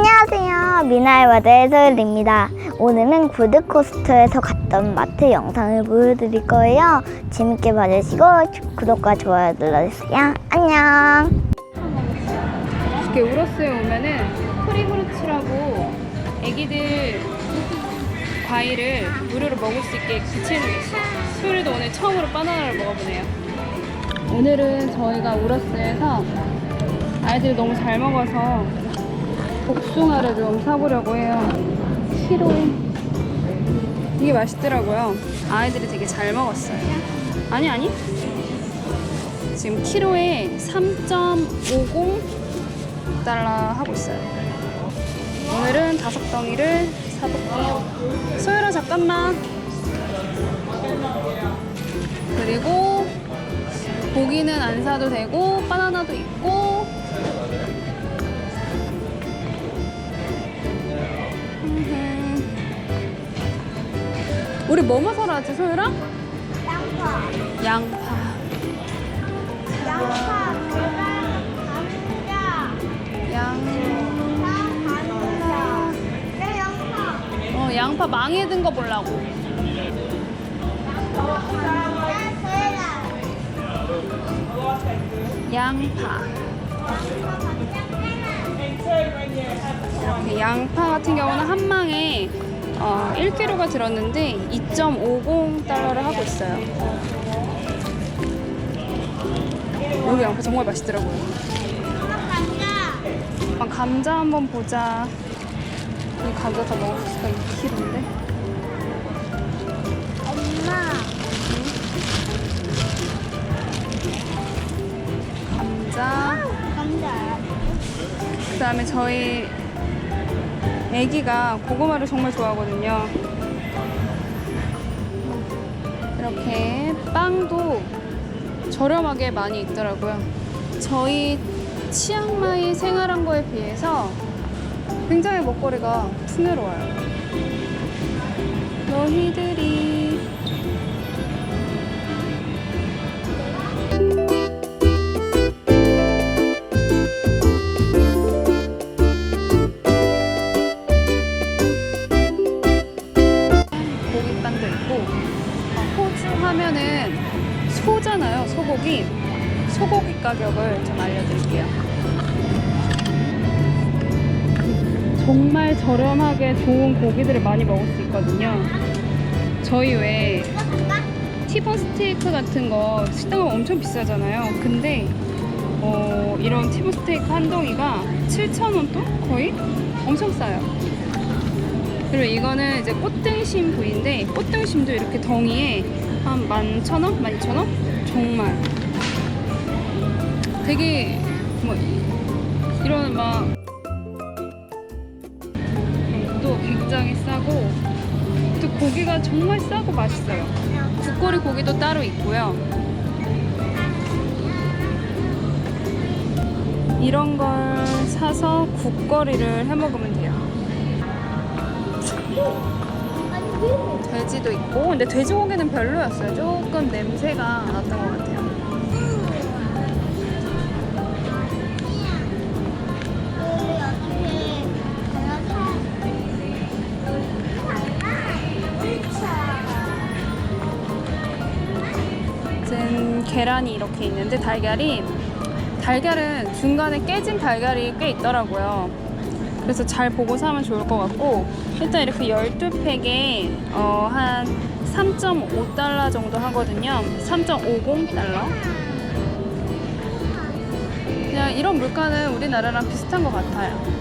안녕하세요. 미나의 와드의 소율입니다. 오늘은 구드코스터에서 갔던 마트 영상을 보여드릴 거예요. 재밌게 봐주시고 구독과 좋아요 눌러주세요. 안녕. 이렇게 우러스에 오면은 프리브루츠라고 애기들 과일을 무료로 먹을 수 있게 게 있어요. 소율이도 오늘 처음으로 바나나를 먹어보네요. 오늘은 저희가 우러스에서 아이들이 너무 잘 먹어서 복숭아를 좀 사보려고 해요. 키로에 이게 맛있더라고요. 아이들이 되게 잘 먹었어요. 아니 아니. 지금 키로에 3.50 달러 하고 있어요. 오늘은 다섯 덩이를 사볼게요. 소율아 잠깐만. 그리고 고기는 안 사도 되고 바나나도 있고. 우리 뭐뭐 사러 왔지 소율아? 양파. 양파. 양파, 계란, 감자, 양. 감자. 내 양파. 어 양파 망에 든 거 보려고. 양파. 이렇게 양파 같은 경우는 한 망에 어, 1kg가 들었는데 2.50달러를 하고 있어요. 여기 양파 정말 맛있더라고요. 아, 감자 한번 보자. 이 감자 다 먹을 수 있을까? 2kg인데. 엄마. 감자. 감자. 그 다음에 저희 애기가 고구마를 정말 좋아하거든요. 이렇게 빵도 저렴하게 많이 있더라고요. 저희 치앙마이 생활한 거에 비해서 굉장히 먹거리가 풍요로워요. 너희들이 하면은 소잖아요 소고기. 소고기 가격을 좀 알려드릴게요. 정말 저렴하게 좋은 고기들을 많이 먹을 수 있거든요. 저희 왜 티본 스테이크 같은 거 식당 가면 엄청 비싸잖아요. 근데 어, 이런 티본 스테이크 한 덩이가 7,000원 돈? 거의? 엄청 싸요. 그리고 이거는 이제 꽃등심 부위인데 꽃등심도 이렇게 덩이에 한 11,000원? 12,000원? 정말. 되게 뭐 이- 이런 막 또 굉장히 싸고 또 고기가 정말 싸고 맛있어요. 국거리 고기도 따로 있고요. 이런 걸 사서 국거리를 해 먹으면 돼요 돼지도 있고 근데 돼지고기는 별로였어요. 조금 냄새가 났던 것 같아요. 짠 계란이 이렇게 있는데 달걀이 달걀은 중간에 깨진 달걀이 꽤 있더라고요 그래서 잘 보고 사면 좋을 것 같고 일단 이렇게 12팩에 어, 한 3.5달러 정도 하거든요. 3.50달러? 그냥 이런 물가는 우리나라랑 비슷한 것 같아요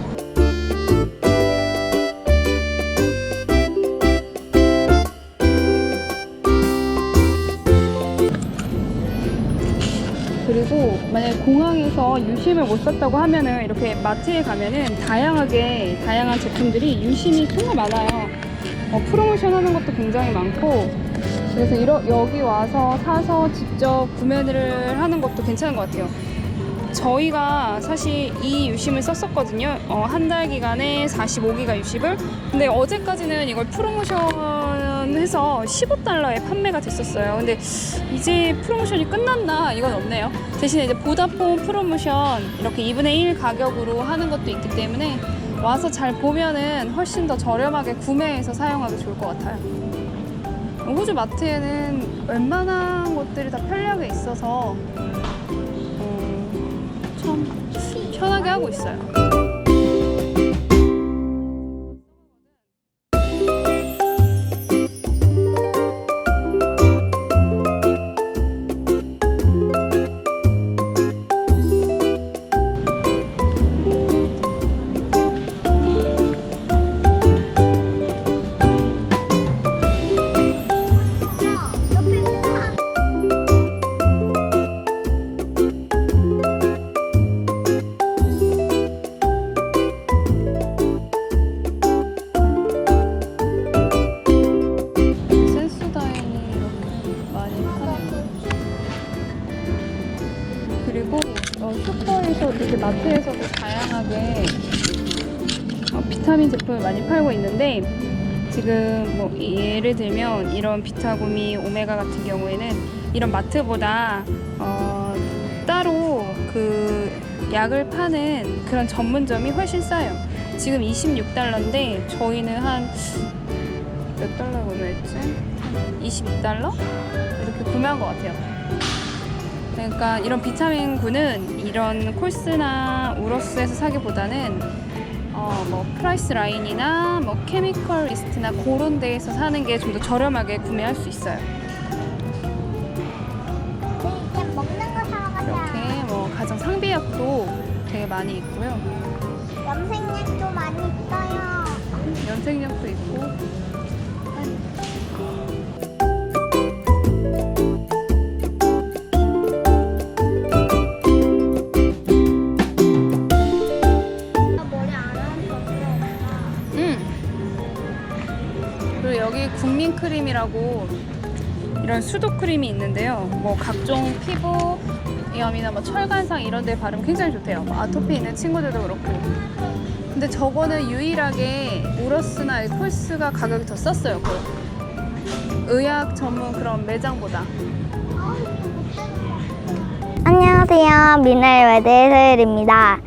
만약에 공항에서 유심을 못 샀다고 하면은 이렇게 마트에 가면은 다양하게 다양한 제품들이 유심이 정말 많아요. 어, 프로모션 하는 것도 굉장히 많고 그래서 이러, 여기 와서 사서 직접 구매를 하는 것도 괜찮은 것 같아요. 저희가 사실 이 유심을 썼었거든요. 어, 한 달 기간에 45기가 유심을. 근데 어제까지는 이걸 프로모션 해서 15달러에 판매가 됐었어요. 근데 이제 프로모션이 끝났나 이건 없네요. 대신에 이제 보다폰 프로모션 이렇게 2분의 1 가격으로 하는 것도 있기 때문에 와서 잘 보면은 훨씬 더 저렴하게 구매해서 사용하기 좋을 것 같아요. 호주 마트에는 웬만한 것들이 다 편리하게 있어서 어, 참 편하게 하고 있어요. 슈퍼에서 이렇게 마트에서도 다양하게 어, 비타민 제품을 많이 팔고 있는데 지금 뭐 예를 들면 이런 비타구미 오메가 같은 경우에는 이런 마트보다 어, 따로 그 약을 파는 그런 전문점이 훨씬 싸요. 지금 26달러인데 저희는 한 몇 달러 구매했지? 22달러? 이렇게 구매한 것 같아요. 그러니까 이런 비타민군은 이런 콜스나 우러스에서 사기보다는 어, 뭐 프라이스 라인이나 뭐 케미컬 리스트나 그런 데에서 사는 게 좀 더 저렴하게 구매할 수 있어요. 이제 먹는 거 사러 가자. 이렇게 뭐 가정 상비약도 되게 많이 있고요. 염색약도 많이 있어요. 염색약도 있고. 크림이라고 이런 수도 크림이 있는데요. 뭐 각종 피부 염이나 뭐 철간상 이런 데 바르면 굉장히 좋대요. 뭐 아토피 있는 친구들도 그렇고. 근데 저거는 유일하게 우러스나 이 콜스가 가격이 더 쌌어요. 그 의학 전문 그런 매장보다. 안녕하세요. 미나의 서율입니다.